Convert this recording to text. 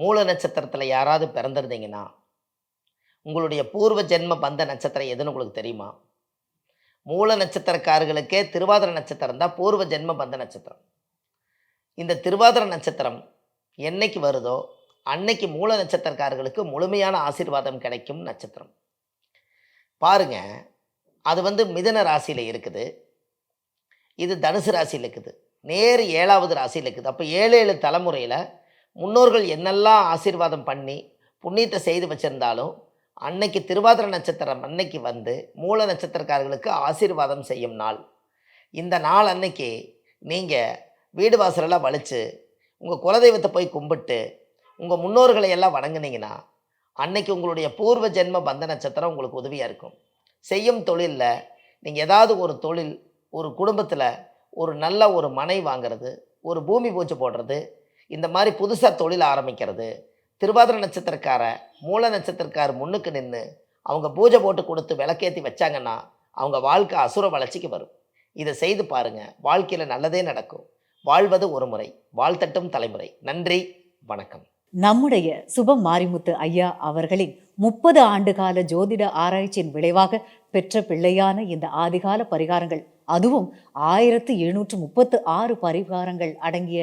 மூல நட்சத்திரத்தில் யாராவது பிறந்திருந்தீங்கன்னா உங்களுடைய பூர்வ ஜென்ம பந்த நட்சத்திரம் எதுன்னு உங்களுக்கு தெரியுமா? மூல நட்சத்திரக்காரர்களுக்கே திருவாதிர நட்சத்திரம் தான் பூர்வ ஜென்ம பந்த நட்சத்திரம். இந்த திருவாதிர நட்சத்திரம் என்னைக்கு வருதோ அன்னைக்கு மூல நட்சத்திரக்காரர்களுக்கு முழுமையான ஆசீர்வாதம் கிடைக்கும் நட்சத்திரம். பாருங்க அது வந்து மிதன ராசியில் இருக்குது. இது தனுசு ராசியில் இருக்குது. நேர் ஏழாவது ராசியில் இருக்குது. அப்போ ஏழு ஏழு தலைமுறையில் முன்னோர்கள் என்னெல்லாம் ஆசீர்வாதம் பண்ணி புண்ணியத்தை செய்து வச்சுருந்தாலும் அன்னைக்கு திருவாதிரை நட்சத்திரம் அன்னைக்கு வந்து மூல நட்சத்திரக்காரர்களுக்கு ஆசீர்வாதம் செய்யும் நாள். இந்த நாள் அன்னைக்கு நீங்கள் வீடு வாசலெல்லாம் வலிச்சு உங்கள் குலதெய்வத்தை போய் கும்பிட்டு உங்கள் முன்னோர்களை எல்லாம் வணங்குனீங்கன்னா அன்னைக்கு உங்களுடைய பூர்வ ஜென்ம பந்த நட்சத்திரம் உங்களுக்கு உதவியாக இருக்கும். செய்யும் தொழிலில் நீங்கள் ஏதாவது ஒரு தொழில் ஒரு குடும்பத்தில் ஒரு நல்ல ஒரு மனை வாங்குறது ஒரு பூமி பூஜை போடுறது இந்த மாதிரி புதுசாக தொழில் ஆரம்பிக்கிறது. திருவாதிரை நட்சத்திரக்கார மூல நட்சத்திரக்கார முன்னுக்கு நின்று அவங்க பூஜை போட்டு கொடுத்து விளக்கேற்றி வச்சாங்கன்னா அவங்க வாழ்க்கை அசுர வளர்ச்சிக்கு வரும். இதை செய்து பாருங்கள் வாழ்க்கையில் நல்லதே நடக்கும். வாழ்வது ஒரு முறை வாழ்த்தட்டும் தலைமுறை. நன்றி வணக்கம். நம்முடைய சுப மாரிமுத்து ஐயா அவர்களின் முப்பது ஆண்டுகால ஜோதிட ஆராய்ச்சியின் விளைவாக பெற்ற பிள்ளையான இந்த ஆதிகால பரிகாரங்கள் அதுவும் ஆயிரத்து எழுநூற்று முப்பத்து ஆறு பரிகாரங்கள் அடங்கிய